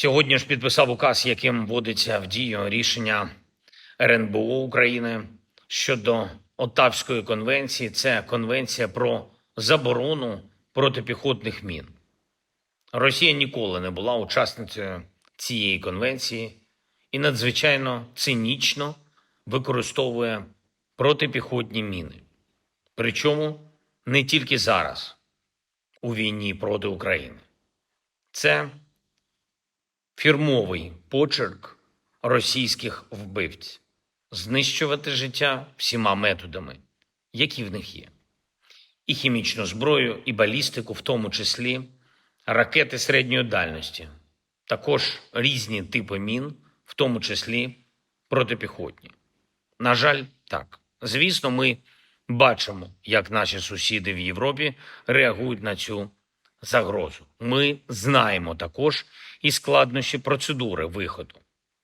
Сьогодні ж підписав указ, яким вводиться в дію рішення РНБО України щодо Оттавської конвенції. Це конвенція про заборону протипіхотних мін. Росія ніколи не була учасницею цієї конвенції і надзвичайно цинічно використовує протипіхотні міни. Причому не тільки зараз, у війні проти України. Це фірмовий почерк російських вбивць знищувати життя всіма методами, які в них є. І хімічну зброю, і балістику, в тому числі ракети середньої дальності, також різні типи мін, в тому числі протипіхотні. На жаль, так. Звісно, ми бачимо, як наші сусіди в Європі реагують на цю загрозу. Ми знаємо також і складнощі процедури виходу,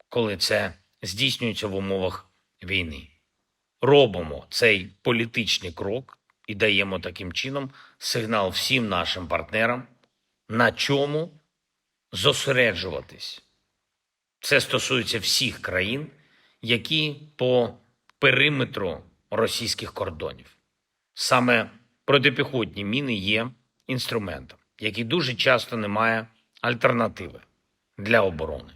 коли це здійснюється в умовах війни. Робимо цей політичний крок і даємо таким чином сигнал всім нашим партнерам, на чому зосереджуватись. Це стосується всіх країн, які по периметру російських кордонів. Саме протипіхотні міни є інструментом, який дуже часто не має альтернативи для оборони.